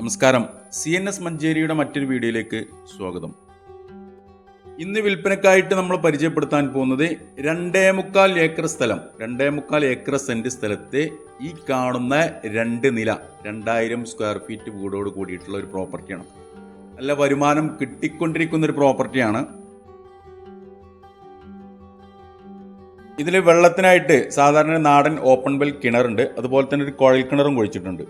നമസ്കാരം. C N S മഞ്ചേരിയുടെ മറ്റൊരു വീഡിയോയിലേക്ക് സ്വാഗതം. ഇന്ന് വിൽപ്പനക്കായിട്ട് നമ്മൾ പരിചയപ്പെടുത്താൻ പോകുന്നത് രണ്ടേ മുക്കാൽ ഏക്കർ സ്ഥലം രണ്ടേ മുക്കാൽ ഏക്കർ സെന്റ് സ്ഥലത്തെ ഈ കാണുന്ന രണ്ട് നില രണ്ടായിരം സ്ക്വയർ ഫീറ്റ് വീടോട് കൂടിയിട്ടുള്ള ഒരു പ്രോപ്പർട്ടിയാണ്. നല്ല വരുമാനം കിട്ടിക്കൊണ്ടിരിക്കുന്ന ഒരു പ്രോപ്പർട്ടിയാണ്. ഇതിൽ വെള്ളത്തിനായിട്ട് സാധാരണ നാടൻ ഓപ്പൺ വെൽ കിണറുണ്ട് അതുപോലെ തന്നെ ഒരു കുഴൽ കിണറും കുഴിച്ചിട്ടുണ്ട്.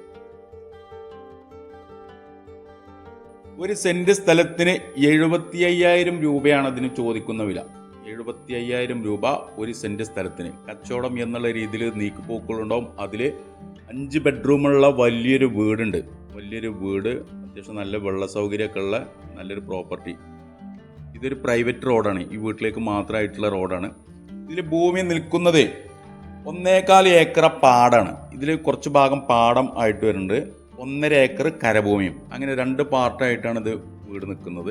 ഒരു സെന്റ് സ്ഥലത്തിന് എഴുപത്തി അയ്യായിരം രൂപയാണ് അതിന് ചോദിക്കുന്ന വില. എഴുപത്തി അയ്യായിരം രൂപ ഒരു സെന്റ് സ്ഥലത്തിന്. കച്ചവടം എന്നുള്ള രീതിയിൽ നീക്കുപോക്കുകളുണ്ടാവും. അതിൽ അഞ്ച് ബെഡ്റൂമുള്ള വലിയൊരു വീടുണ്ട്. വലിയൊരു വീട് അത്യാവശ്യം നല്ല വെള്ള സൗകര്യമൊക്കെ ഉള്ള നല്ലൊരു പ്രോപ്പർട്ടി. ഇതൊരു പ്രൈവറ്റ് റോഡാണ്. ഈ വീട്ടിലേക്ക് മാത്രമായിട്ടുള്ള റോഡാണ്. ഇതിൽ ഭൂമി നിൽക്കുന്നത് ഒന്നേകാൽ ഏക്കറ പാടാണ്. ഇതിൽ കുറച്ച് ഭാഗം പാടം ആയിട്ട് വരുന്നുണ്ട്. ഒന്നര ഏക്കർ കരഭൂമിയും. അങ്ങനെ രണ്ട് പാർട്ടായിട്ടാണ് ഇത് വീട് നിൽക്കുന്നത്.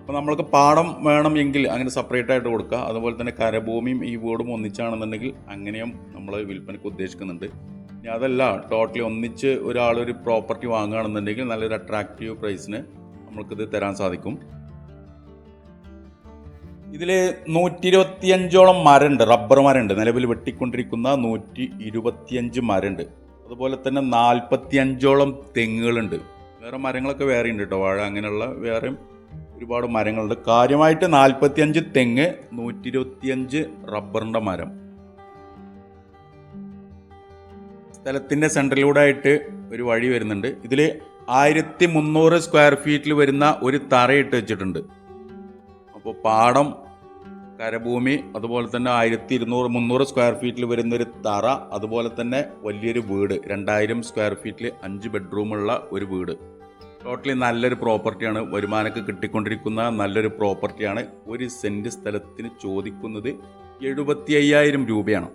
അപ്പോൾ നമ്മൾക്ക് പാടം വേണമെങ്കിൽ അങ്ങനെ സെപ്പറേറ്റ് ആയിട്ട് കൊടുക്കുക അതുപോലെ തന്നെ കരഭൂമിയും ഈ വീടും ഒന്നിച്ചാണെന്നുണ്ടെങ്കിൽ അങ്ങനെയും നമ്മൾ വിൽപ്പനയ്ക്ക് ഉദ്ദേശിക്കുന്നുണ്ട്. ഇനി അതല്ല ടോട്ടലി ഒന്നിച്ച് ഒരാളൊരു ഒരു പ്രോപ്പർട്ടി വാങ്ങുകയാണെന്നുണ്ടെങ്കിൽ നല്ലൊരു അട്രാക്റ്റീവ് പ്രൈസിന് നമ്മൾക്കിത് തരാൻ സാധിക്കും. ഇതിൽ നൂറ്റി ഇരുപത്തിയഞ്ചോളം മരമുണ്ട് റബ്ബർ മരമുണ്ട് നിലവിൽ വെട്ടിക്കൊണ്ടിരിക്കുന്ന നൂറ്റി ഇരുപത്തിയഞ്ച് മരമുണ്ട് അതുപോലെ തന്നെ നാൽപ്പത്തിയഞ്ചോളം തെങ്ങുകളുണ്ട്. വേറെ മരങ്ങളൊക്കെ വേറെ ഉണ്ട് കേട്ടോ വാഴ അങ്ങനെയുള്ള വേറെയും ഒരുപാട് മരങ്ങളുണ്ട്. കാര്യമായിട്ട് നാൽപ്പത്തിയഞ്ച് തെങ്ങ് നൂറ്റി ഇരുപത്തിയഞ്ച് റബ്ബറിന്റെ മരം. സ്ഥലത്തിന്റെ സെൻട്രലിലൂടെ ആയിട്ട് ഒരു വഴി വരുന്നുണ്ട്. ഇതിൽ ആയിരത്തി മുന്നൂറ് സ്ക്വയർ ഫീറ്റിൽ വരുന്ന ഒരു തറയിട്ട് വെച്ചിട്ടുണ്ട്. അപ്പോൾ പാടം കരഭൂമി അതുപോലെ തന്നെ ആയിരത്തി ഇരുന്നൂറ് മുന്നൂറ് സ്ക്വയർ ഫീറ്റിൽ വരുന്നൊരു തറ അതുപോലെ തന്നെ വലിയൊരു വീട് രണ്ടായിരം സ്ക്വയർ ഫീറ്റിൽ അഞ്ച് ബെഡ്റൂമുള്ള ഒരു വീട്. ടോട്ടലി നല്ലൊരു പ്രോപ്പർട്ടിയാണ് വരുമാനമൊക്കെ കിട്ടിക്കൊണ്ടിരിക്കുന്ന നല്ലൊരു പ്രോപ്പർട്ടിയാണ് ഒരു സെന്റ് സ്ഥലത്തിന് ചോദിക്കുന്നത് എഴുപത്തി അയ്യായിരം രൂപയാണ്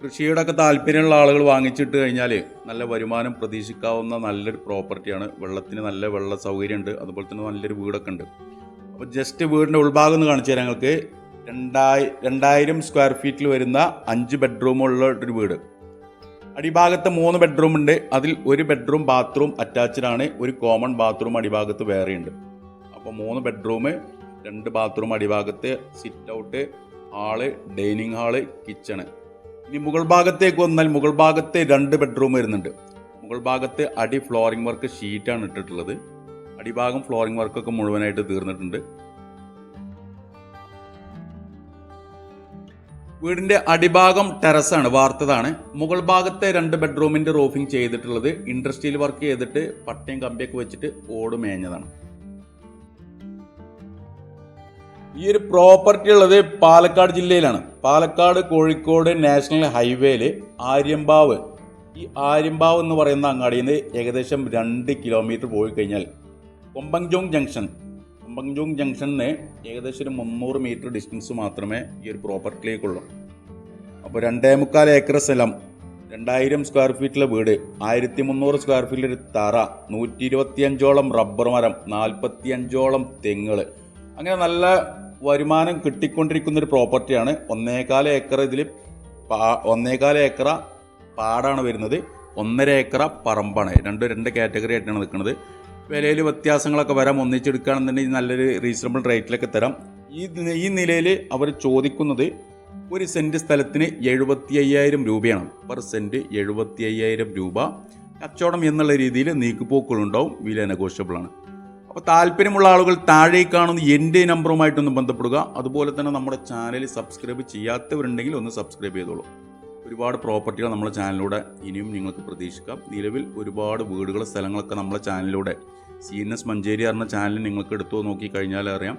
കൃഷിയോടൊക്കെ താല്പര്യമുള്ള ആളുകൾ വാങ്ങിച്ചിട്ട് കഴിഞ്ഞാൽ നല്ല വരുമാനം പ്രതീക്ഷിക്കാവുന്ന നല്ലൊരു പ്രോപ്പർട്ടിയാണ് വെള്ളത്തിന് നല്ല വെള്ള സൗകര്യമുണ്ട്. അതുപോലെ തന്നെ നല്ലൊരു വീടൊക്കെ ഉണ്ട്. അപ്പോൾ ജസ്റ്റ് വീടിന്റെ ഉൾഭാഗം ഒന്ന് കാണിച്ചു തരാം ഞങ്ങൾക്ക് രണ്ടായി രണ്ടായിരം സ്ക്വയർ ഫീറ്റിൽ വരുന്ന അഞ്ച് ബെഡ്റൂമുള്ള ഒരു വീട്. അടിഭാഗത്ത് മൂന്ന് ബെഡ്റൂം ഉണ്ട്. അതിൽ ഒരു ബെഡ്റൂം ബാത്റൂം അറ്റാച്ച്ഡ് ആണ്. ഒരു കോമൺ ബാത്റൂം അടിഭാഗത്ത് വേറെയുണ്ട് അപ്പോൾ മൂന്ന് ബെഡ്റൂം രണ്ട് ബാത്റൂം അടിഭാഗത്ത് sit out hall dining hall kitchen ഇനി മുകൾ ഭാഗത്തേക്ക് വന്നാൽ മുകൾ ഭാഗത്ത് രണ്ട് ബെഡ്റൂം വരുന്നുണ്ട്. മുകൾ ഭാഗത്ത് അടി ഫ്ലോറിംഗ് വർക്ക് ഷീറ്റാണ് ഇട്ടിട്ടുള്ളത്. അടിഭാഗം ഫ്ലോറിംഗ് വർക്കൊക്കെ മുഴുവനായിട്ട് തീർന്നിട്ടുണ്ട്. വീടിന്റെ അടിഭാഗം ടെറസാണ് വാർത്തതാണ്. മുകൾ ഭാഗത്തെ രണ്ട് ബെഡ്റൂമിന്റെ റൂഫിംഗ് ചെയ്തിട്ടുള്ളത് ഇൻഡസ്ട്രിയൽ വർക്ക് ചെയ്തിട്ട് പട്ടയും കമ്പിയൊക്കെ വെച്ചിട്ട് ഓട് മേഞ്ഞതാണ്. ഈ ഒരു പ്രോപ്പർട്ടി ഉള്ളത് പാലക്കാട് ജില്ലയിലാണ്. പാലക്കാട് കോഴിക്കോട് നാഷണൽ ഹൈവേയിൽ ആര്യമ്പാവ്. ഈ ആര്യമ്പാവ് എന്ന് പറയുന്ന അങ്ങാടിയിൽ നിന്ന് ഏകദേശം രണ്ട് കിലോമീറ്റർ പോയി കഴിഞ്ഞാൽ കൊമ്പങ്ജോങ് ജംഗ്ഷൻ. കൊമ്പങ്ജോങ് ജംഗ്ഷനിന് ഏകദേശം ഒരു മുന്നൂറ് മീറ്റർ ഡിസ്റ്റൻസ് മാത്രമേ ഈ ഒരു പ്രോപ്പർട്ടിയിലേക്കുള്ളൂ അപ്പോൾ രണ്ടേ മുക്കാൽ ഏക്കർ സ്ഥലം രണ്ടായിരം സ്ക്വയർ ഫീറ്റിലെ വീട് ആയിരത്തി മുന്നൂറ് സ്ക്വയർ ഫീറ്റിൽ ഒരു തറ നൂറ്റി ഇരുപത്തിയഞ്ചോളം റബ്ബർ മരം നാൽപ്പത്തിയഞ്ചോളം തെങ്ങുകൾ അങ്ങനെ നല്ല വരുമാനം കിട്ടിക്കൊണ്ടിരിക്കുന്ന ഒരു പ്രോപ്പർട്ടിയാണ് ഒന്നേകാൽ ഏക്കർ ഇതിൽ പാ ഒന്നേകാൽ ഏക്കറ പാടാണ് വരുന്നത്. ഒന്നര ഏക്കറ പറമ്പാണ്. രണ്ട് രണ്ട് കാറ്റഗറി ആയിട്ടാണ് നിൽക്കുന്നത്. വിലയിൽ വ്യത്യാസങ്ങളൊക്കെ വരാം ഒന്നിച്ചെടുക്കുകയാണെന്നുണ്ടെങ്കിൽ നല്ലൊരു റീസണബിൾ റേറ്റിലൊക്കെ തരാം. ഈ ഈ നിലയിൽ അവർ ചോദിക്കുന്നത് ഒരു സെന്റ് സ്ഥലത്തിന് എഴുപത്തി അയ്യായിരം രൂപയാണ്. പെർ സെന്റ് എഴുപത്തി അയ്യായിരം രൂപ. കച്ചവടം എന്നുള്ള രീതിയിൽ നീക്കുപോക്കുകളുണ്ടാവും. വില നെഗോഷ്യബിളാണ് അപ്പോൾ താല്പര്യമുള്ള ആളുകൾ താഴെ കാണുന്ന എന്റെ നമ്പറുമായിട്ടൊന്ന് ബന്ധപ്പെടുക. അതുപോലെ തന്നെ നമ്മുടെ ചാനൽ സബ്സ്ക്രൈബ് ചെയ്യാത്തവരുണ്ടെങ്കിൽ ഒന്ന് സബ്സ്ക്രൈബ് ചെയ്തോളൂ. ഒരുപാട് പ്രോപ്പർട്ടികൾ നമ്മുടെ ചാനലിലൂടെ ഇനിയും നിങ്ങൾക്ക് പ്രതീക്ഷിക്കാം. നിലവിൽ ഒരുപാട് വീടുകൾ സ്ഥലങ്ങളൊക്കെ നമ്മുടെ ചാനലിലൂടെ സി എൻ എസ് മഞ്ചേരി പറഞ്ഞ ചാനൽ നിങ്ങൾക്ക് എടുത്തു നോക്കി കഴിഞ്ഞാൽ അറിയാം.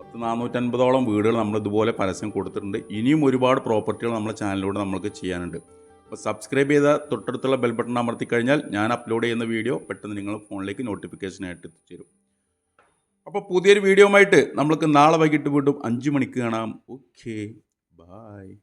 പത്ത് നാനൂറ്റൻപതോളം വീടുകൾ നമ്മൾ ഇതുപോലെ പരസ്യം കൊടുത്തിട്ടുണ്ട്. ഇനിയും ഒരുപാട് പ്രോപ്പർട്ടികൾ നമ്മുടെ ചാനലിലൂടെ നമ്മൾക്ക് ചെയ്യാനുണ്ട്. അപ്പോൾ സബ്സ്ക്രൈബ് ചെയ്ത തൊട്ടടുത്തുള്ള ബെൽ ബട്ടൺ അമർത്തി കഴിഞ്ഞാൽ ഞാൻ അപ്ലോഡ് ചെയ്യുന്ന വീഡിയോ പെട്ടെന്ന് നിങ്ങൾ ഫോണിലേക്ക് നോട്ടിഫിക്കേഷനായിട്ട് എത്തിച്ചേരും. അപ്പോൾ പുതിയൊരു വീഡിയോ ആയിട്ട് നമ്മൾക്ക് നാളെ വൈകിട്ട് വീണ്ടും അഞ്ച് മണിക്ക് കാണാം. Okay bye